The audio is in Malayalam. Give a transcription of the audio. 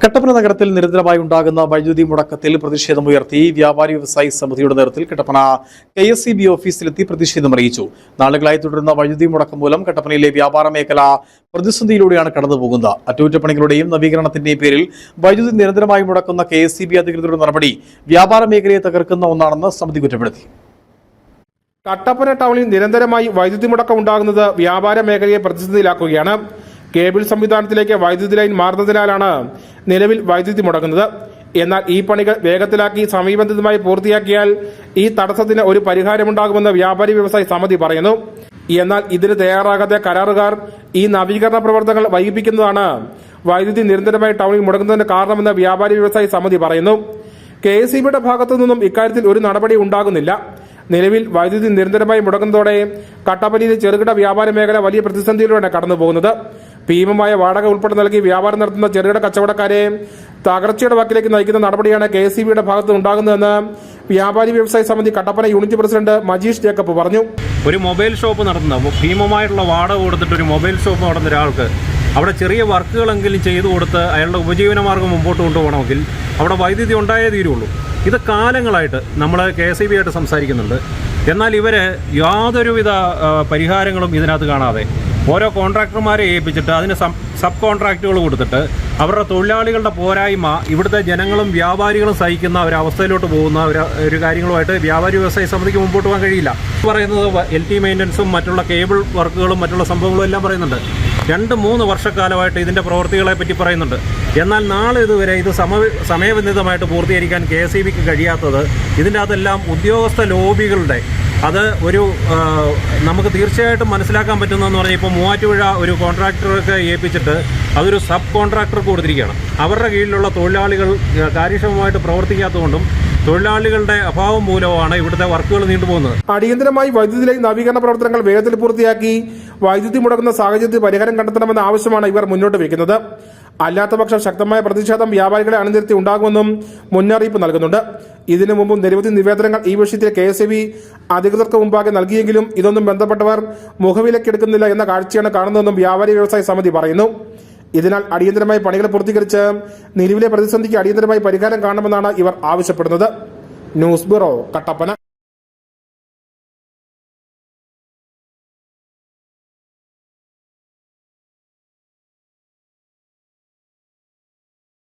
കട്ടപ്പന നഗരത്തിൽ നിരന്തരമായി ഉണ്ടാകുന്ന വൈദ്യുതി മുടക്കത്തിൽ പ്രതിഷേധമുയർത്തി വ്യാപാരി വ്യവസായി സമിതിയുടെ നേതൃത്വത്തിൽ Kattappana K S C B ഓഫീസിലെത്തി പ്രതിഷേധം അറിയിച്ചു. നാളുകളായി തുടരുന്ന വൈദ്യുതി മുടക്കം മൂലം കട്ടപ്പനയിലെ വ്യാപാര മേഖല പ്രതിസന്ധിയിലൂടെയാണ് കടന്നുപോകുന്നത്. അറ്റകുറ്റപ്പണികളുടെയും നവീകരണത്തിന്റെയും പേരിൽ വൈദ്യുതി നിരന്തരമായി മുടക്കുന്ന കെ എസ് സി ബി അധികൃതരുടെ നടപടി വ്യാപാര മേഖലയെ തകർക്കുന്ന ഒന്നാണെന്ന് സമിതി കുറ്റപ്പെടുത്തി. കട്ടപ്പന ടൗണിൽ നിരന്തരമായി വൈദ്യുതി മുടക്കം ഉണ്ടാകുന്നത് വ്യാപാര മേഖലയെ പ്രതിസന്ധിയിലാക്കുകയാണ്. കേബിൾ സംവിധാനത്തിലേക്ക് വൈദ്യുതി ലൈൻ മാറുന്നതിനാലാണ് നിലവിൽ വൈദ്യുതി മുടങ്ങുന്നത്. എന്നാൽ ഈ പണികൾ വേഗത്തിലാക്കി സമയബന്ധിതമായി പൂർത്തിയാക്കിയാൽ ഈ തടസ്സത്തിന് ഒരു പരിഹാരമുണ്ടാകുമെന്ന് വ്യാപാരി വ്യവസായി സമിതി പറയുന്നു. എന്നാൽ ഇതിന് തയ്യാറാകാതെ കരാറുകാർ ഈ നവീകരണ പ്രവർത്തനങ്ങൾ വൈകിപ്പിക്കുന്നതാണ് വൈദ്യുതി നിരന്തരമായി ടൗണിൽ മുടങ്ങുന്നതിന് കാരണമെന്ന് വ്യാപാരി വ്യവസായി സമിതി പറയുന്നു. കെ എസ് ബിയുടെ ഭാഗത്തു നിന്നും ഇക്കാര്യത്തിൽ ഒരു നടപടി ഉണ്ടാകുന്നില്ല. നിലവിൽ വൈദ്യുതി നിരന്തരമായി മുടങ്ങുന്നതോടെ കട്ടപ്പനയിലെ ചെറുകിട വ്യാപാര മേഖല വലിയ പ്രതിസന്ധിയിലൂടെ കടന്നുപോകുന്നത്. ഭീമമായ വാടക ഉൾപ്പെടെ നൽകി വ്യാപാരം നടത്തുന്ന ചെറുകിട കച്ചവടക്കാരെ തകർച്ചയുടെ വക്കിലേക്ക് നയിക്കുന്ന നടപടിയാണ് കെ എസ് ബിയുടെ ഭാഗത്ത് ഉണ്ടാകുന്നതെന്ന് വ്യാപാരി വ്യവസായ സമിതി Kattappana unit president Majeesh Jacob പറഞ്ഞു. ഒരു മൊബൈൽ ഷോപ്പ് നടത്തുന്ന ഭീമമായിട്ടുള്ള വാടക കൊടുത്തിട്ട് ഒരു മൊബൈൽ ഷോപ്പ് നടത്തുന്ന ഒരാൾക്ക് അവിടെ ചെറിയ വർക്കുകളെങ്കിലും ചെയ്തു കൊടുത്ത് അയാളുടെ ഉപജീവന മാർഗം മുമ്പോട്ട് കൊണ്ടുപോകണമെങ്കിൽ അവിടെ വൈദ്യുതി ഉണ്ടായേ തീരുള്ളൂ. ഇത് കാലങ്ങളായിട്ട് നമ്മൾ കെ എസ് ഇ ബി ആയിട്ട് സംസാരിക്കുന്നുണ്ട്. എന്നാൽ ഇവർ യാതൊരുവിധ പരിഹാരങ്ങളും ഇതിനകത്ത് കാണാതെ ഓരോ കോൺട്രാക്ടർമാരെ ഏൽപ്പിച്ചിട്ട് അതിന് സബ് കോൺട്രാക്റ്റുകൾ കൊടുത്തിട്ട് അവരുടെ തൊഴിലാളികളുടെ പോരായ്മ ഇവിടുത്തെ ജനങ്ങളും വ്യാപാരികളും സഹിക്കുന്ന ഒരവസ്ഥയിലോട്ട് പോകുന്ന ഒരു ഒരു കാര്യങ്ങളുമായിട്ട് വ്യാപാരി വ്യവസായ സമിതിക്ക് മുമ്പോട്ട് പോകാൻ കഴിയില്ല. പറയുന്നത് എൽ ടി മെയിന്റനൻസും മറ്റുള്ള കേബിൾ വർക്കുകളും മറ്റുള്ള സംഭവങ്ങളും എല്ലാം പറയുന്നുണ്ട്. രണ്ട് മൂന്ന് വർഷക്കാലമായിട്ട് ഇതിന്റെ പ്രവൃത്തികളെ പറ്റി പറയുന്നുണ്ട്. എന്നാൽ നാളെ ഇതുവരെ ഇത് സമ സമയബന്ധിതമായിട്ട് പൂർത്തീകരിക്കാൻ കെ എസ് ഇ ബിക്ക് കഴിയാത്തത് ഇതിന്റെ അകത്തെല്ലാം ഉദ്യോഗസ്ഥ ലോബികളുടെ അത് ഒരു നമുക്ക് തീർച്ചയായിട്ടും മനസ്സിലാക്കാൻ പറ്റുന്നതെന്ന് പറഞ്ഞാൽ ഇപ്പോൾ മൂവാറ്റുപുഴ ഒരു കോൺട്രാക്ടർക്ക് ഏൽപ്പിച്ചിട്ട് അതൊരു സബ് കോൺട്രാക്ടർക്ക് കൊടുത്തിരിക്കുകയാണ്. അവരുടെ കീഴിലുള്ള തൊഴിലാളികൾ കാര്യക്ഷമമായിട്ട് പ്രവർത്തിക്കാത്തതുകൊണ്ടും തൊഴിലാളികളുടെ അഭാവം മൂലമാണ് ഇവിടുത്തെ വർക്കുകൾ നീണ്ടുപോകുന്നത്. അടിയന്തരമായി വൈദ്യുതി നവീകരണ പ്രവർത്തനങ്ങൾ വേഗത്തിൽ പൂർത്തിയാക്കി വൈദ്യുതി മുടങ്ങുന്ന സാഹചര്യത്തിൽ പരിഹാരം കണ്ടെത്തണമെന്ന ആവശ്യമാണ് ഇവർ മുന്നോട്ട് വയ്ക്കുന്നത്. അല്ലാത്തപക്ഷം ശക്തമായ പ്രതിഷേധം വ്യാപാരികളെ അണിനിരത്തി ഉണ്ടാകുമെന്നും മുന്നറിയിപ്പ് നൽകുന്നുണ്ട്. ഇതിനു മുമ്പും നിരവധി നിവേദനങ്ങൾ ഈ വിഷയത്തിൽ കെ എസ് ബി അധികൃതർക്ക് മുമ്പാകെ നൽകിയെങ്കിലും ഇതൊന്നും ബന്ധപ്പെട്ടവർ മുഖവിലക്കെടുക്കുന്നില്ല എന്ന കാഴ്ചയാണ് കാണുന്നതെന്നും വ്യാപാരി വ്യവസായ സമിതി പറയുന്നു. ഇതിനാൽ അടിയന്തരമായി പണികൾ പൂർത്തീകരിച്ച് നിലവിലെ പ്രതിസന്ധിക്ക് അടിയന്തരമായി പരിഹാരം കാണണമെന്നാണ് ഇവർ ആവശ്യപ്പെടുന്നത്. News bureau Kattappana.